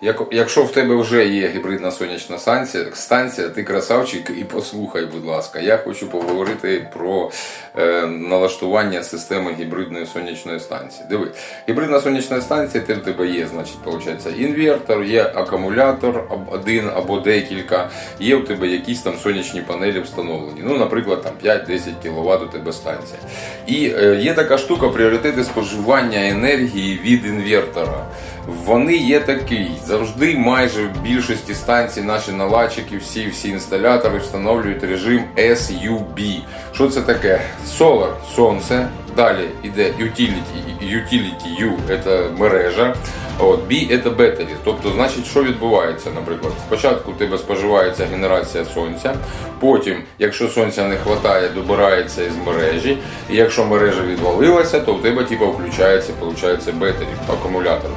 Як, якщо в тебе вже є гібридна сонячна станція, станція, ти красавчик і послухай, будь ласка. Я хочу поговорити про е, налаштування системи гібридної сонячної станції. Диви, гібридна сонячна станція, ти в тебе є, значить, виходить, інвертор, є акумулятор один або декілька, є у тебе якісь там сонячні панелі встановлені. Ну, наприклад, там 5-10 кВт у тебе станція. І е, є така штука пріоритети споживання енергії від інвертора. Вони є такі. Завжди майже в більшості станцій наші наладчики, всі всі інсталятори встановлюють режим SUB. Що це таке? Solar – сонце. Далі йде utility, utility U – це мережа. От, B – це battery. Тобто, значить, що відбувається, наприклад, спочатку у тебе споживається генерація сонця, потім, якщо сонця не вистачає, добирається із мережі, і якщо мережа відвалилася, то у тебе типу, включається, виходить, battery, акумулятор.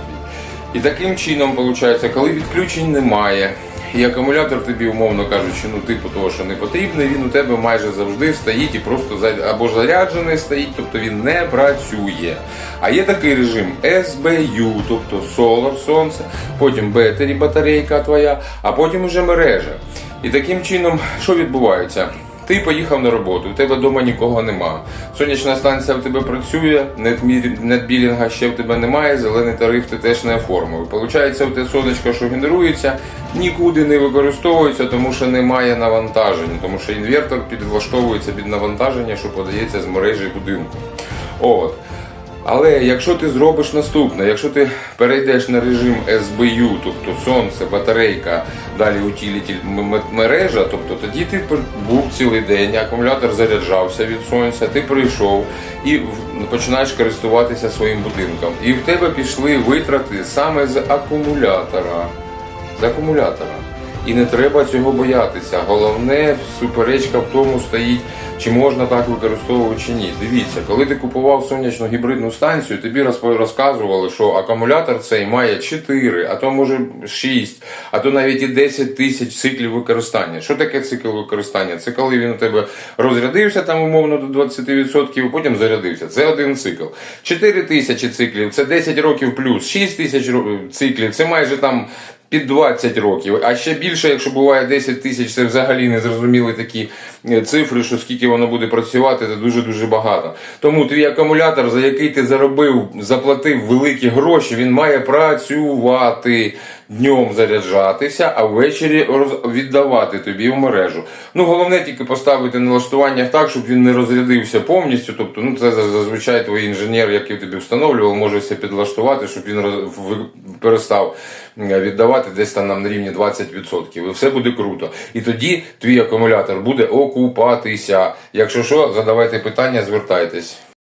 І таким чином, виходить, коли відключень немає, і акумулятор тобі, умовно кажучи, ну типу того, що не потрібний, він у тебе майже завжди стоїть і просто або заряджений стоїть, тобто він не працює. А є такий режим SBU, тобто Solar, сонце, потім Battery, батарейка твоя, а потім уже мережа. І таким чином, що відбувається? Ти поїхав на роботу, у тебе вдома нікого нема. Сонячна станція в тебе працює, нетбілінга ще в тебе немає, зелений тариф ти теж не оформив. Получається, у те сонечко, що генерується, нікуди не використовується, тому що немає навантаження, тому що інвертор підлаштовується під навантаження, що подається з мережі будинку. От. Але якщо ти зробиш наступне, якщо ти перейдеш на режим SBU, тобто сонце, батарейка, далі м- мережа, тобто тоді ти був цілий день, акумулятор заряджався від сонця, ти прийшов і починаєш користуватися своїм будинком. І в тебе пішли витрати саме з акумулятора. З акумулятора. І не треба цього боятися. Головне, суперечка в тому стоїть, чи можна так використовувати чи ні. Дивіться, коли ти купував сонячну гібридну станцію, тобі розказували, що акумулятор цей має 4, а то може 6, а то навіть і 10 тисяч циклів використання. Що таке цикл використання? Це коли він у тебе розрядився там умовно до 20%, і потім зарядився. Це один цикл. 4 тисячі циклів це 10 років плюс, 6 тисяч циклів це майже там під 20 років, а ще більше, якщо буває 10 тисяч, це взагалі не зрозуміли такі е, цифри, що скільки воно буде працювати, це дуже-дуже багато. Тому твій акумулятор, за який ти заробив, заплатив великі гроші, він має працювати днем заряджатися, а ввечері віддавати тобі в мережу. Ну, головне тільки поставити налаштування так, щоб він не розрядився повністю. Тобто, ну це зазвичай твій інженер, який тобі встановлював, може все підлаштувати, щоб він перестав віддавати десь там нам на рівні 20%. І все буде круто. І тоді твій акумулятор буде окупатися. Якщо що, задавайте питання, звертайтесь.